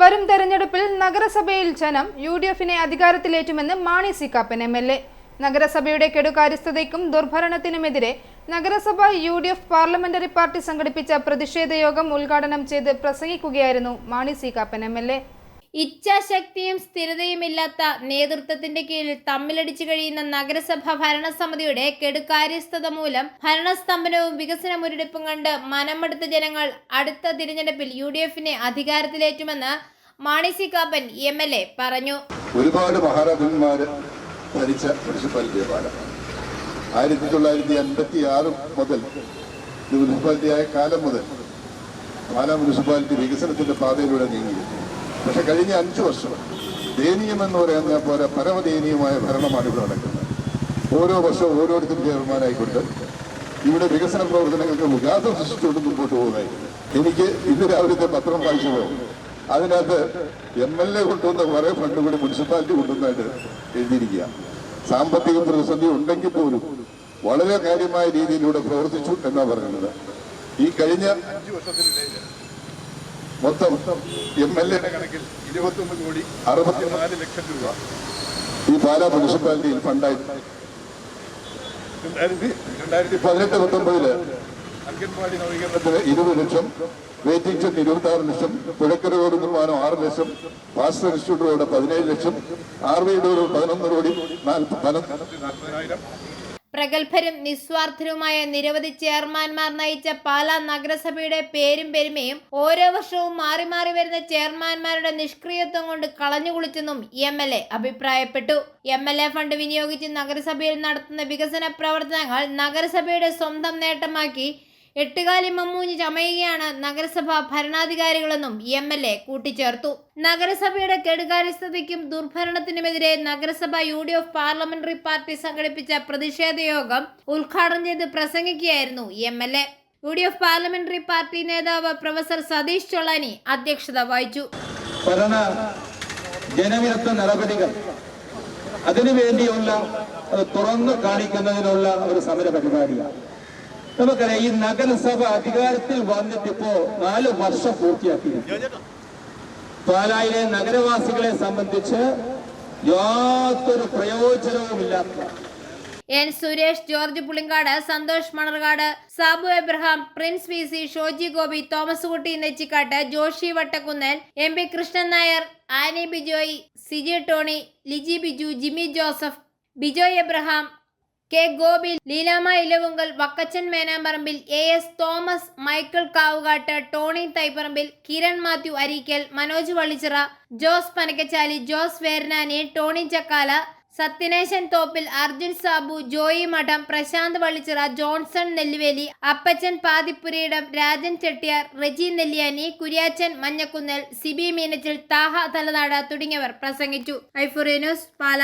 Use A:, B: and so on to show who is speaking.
A: വരും തെരഞ്ഞെടുപ്പിൽ നഗരസഭയിൽ ജനം യു ഡി എഫിനെ അധികാരത്തിലേറ്റുമെന്ന് Mani C Kappan M L A. നഗരസഭയുടെ കെടുകാര്യസ്ഥതയ്ക്കും ദുർഭരണത്തിനുമെതിരെ നഗരസഭ U D F parliamentary party സംഘടിപ്പിച്ച പ്രതിഷേധ യോഗം ഉദ്ഘാടനം ചെയ്ത് പ്രസംഗിക്കുകയായിരുന്നു Mani C Kappan M L A.
B: ഇച്ഛാശക്തിയും സ്ഥിരതയുമില്ലാത്ത നേതൃത്വത്തിന്റെ കീഴിൽ തമ്മിലടിച്ചു കഴിയുന്ന നഗരസഭ ഭരണസമിതിയുടെ കെടുകാര്യസ്ഥത മൂലം ഭരണസ്തംഭനവും വികസന മുരടിപ്പും കണ്ട് മനമെടുത്ത ജനങ്ങൾ അടുത്ത തിരഞ്ഞെടുപ്പിൽ യു ഡി എഫിനെ അധികാരത്തിലേറ്റുമെന്ന് Mani C Kappan M L A പറഞ്ഞു.
C: ഒരുപാട് ആയിരത്തി തൊള്ളായിരത്തി അൻപത്തി ആറ് മുതൽ ഇത് മുനിസിപ്പാലിറ്റി ആയ കാലം മുതൽ പാലാ മുനിസിപ്പാലിറ്റി വികസനത്തിന്റെ പാതയിലൂടെ നീങ്ങി. പക്ഷെ കഴിഞ്ഞ അഞ്ചു വർഷം ദയനീയം എന്ന് പറയുന്ന പോലെ പരമദയനീയമായ ഭരണമാണ് ഇവിടെ നടക്കുന്നത്. ഓരോ വർഷവും ഓരോരുത്തരും ചെയർമാനായിക്കൊണ്ട് ഇവിടെ വികസന പ്രവർത്തനങ്ങൾക്ക് വികാസം സൃഷ്ടിച്ചുകൊണ്ട് മുമ്പോട്ട് പോകുന്നത് എനിക്ക് ഇന്ന് രാവിലത്തെ പത്രം വായിച്ചപ്പോൾ അതിനകത്ത് എം എൽ എ കൊണ്ടുവന്ന കുറെ ഫണ്ട് കൂടി മുനിസിപ്പാലിറ്റി കൊണ്ടുവന്നായിട്ട് എഴുതിയിരിക്കുക സാമ്പത്തിക പ്രതിസന്ധി ഉണ്ടെങ്കിൽ പോലും വളരെ കാര്യമായ രീതിയിലൂടെ പ്രവർത്തിച്ചു എന്നാണ് പറയുന്നത് ഈ കഴിഞ്ഞ അഞ്ചു വർഷത്തിനിടയിൽ മൊത്തം എം എൽ എയുടെ കണക്കിൽ ഇരുപത്തൊന്ന് കോടി അറുപത്തിനാല് ലക്ഷം രൂപ. ഈ പാലാ മുനിസിപ്പാലിറ്റിയിൽ ഫണ്ടായി. രണ്ടായിരത്തി പതിനെട്ട് പത്തൊമ്പതിൽ അംഗൻവാടി നവീകരണത്തിന് ഇരുപത് ലക്ഷം വെയിറ്റിംഗ് ഷെഡ് ഇരുപത്തി ആറ് ലക്ഷം പുഴക്കര റോഡ് നിർമ്മാണം ആറ് ലക്ഷം പാസ്റ്റർ ഇൻസ്റ്റിറ്റ്യൂട്ട് റോഡ് പതിനേഴ് ലക്ഷം ആർ വി റോഡ് പതിനൊന്ന് കോടി നാൽപ്പതിനായിരം
B: പ്രഗത്ഭരും നിസ്വാർത്ഥരുമായ നിരവധി ചെയർമാൻമാർ നയിച്ച പാലാ നഗരസഭയുടെ പേരും പെരുമയും ഓരോ വർഷവും മാറി മാറി വരുന്ന ചെയർമാൻമാരുടെ നിഷ്ക്രിയത്വം കൊണ്ട് കളഞ്ഞുകുളിച്ചെന്നും എം എൽ എ അഭിപ്രായപ്പെട്ടു. എം എൽ എ ഫണ്ട് വിനിയോഗിച്ച് നഗരസഭയിൽ നടത്തുന്ന വികസന പ്രവർത്തനങ്ങൾ നഗരസഭയുടെ സ്വന്തം നേട്ടമാക്കി എട്ടുകാലി മമ്മൂഞ്ഞ് ചമയുകയാണ് നഗരസഭ ഭരണാധികാരികളെന്നും എം എൽ എ കൂട്ടിച്ചേർത്തു. നഗരസഭയുടെ കെടുകാര്യസ്ഥതയ്ക്കും ദുർഭരണത്തിനുമെതിരെ നഗരസഭ U D F parliamentary party സംഘടിപ്പിച്ച പ്രതിഷേധ യോഗം ഉദ്ഘാടനം ചെയ്ത് പ്രസംഗിക്കുകയായിരുന്നു M L A. U D F parliamentary party നേതാവ് പ്രൊഫസർ സതീഷ് ചൊളാനി അധ്യക്ഷത വഹിച്ചു.
D: ജനവിരുദ്ധ അതിനുവേണ്ടിയുള്ള അത് തുറന്നു കാണിക്കുന്നതിനുള്ള ഒരു സമര പരിപാടിയാണ് നമുക്കറിയാം ഈ നഗരസഭ അധികാരത്തിൽ വന്നിട്ടിപ്പോ നാല് വർഷം പൂർത്തിയാക്കി പാലായിലെ നഗരവാസികളെ സംബന്ധിച്ച് യാതൊരു പ്രയോജനവുമില്ലാത്ത
B: N Suresh George Pulinkad Santhosh Manarkad Sabu Abraham Prince V C Shoji Gopi Thomas Kutty Nechikkattu Joshi Vattakunnel M P Krishnan Nair Annie Bijoy Siji Tony Liji Biju Jimmy Joseph Bijoy Abraham K Gopi Leelama Elavunkal Vakkachan Menamparambil A S Thomas Michael Kavukattu Tony Thaiparambil Kiran Mathew Areekal Manoj Vallichira Jose Panakachali Jose Veranani Tony Chakkala Sathyanesan Thoppil Arjun Sabu Joy Madom Prashanth Vallichira Johnson Nelluveli Appachan Pathippurayidam Rajan Chettiar Reji Nelliyani Kuryachan Manjakunnel Sibi Meenachil Thaha Thalanad തുടങ്ങിയവർ പ്രസംഗിച്ചു. ഐഫുറി news പാല.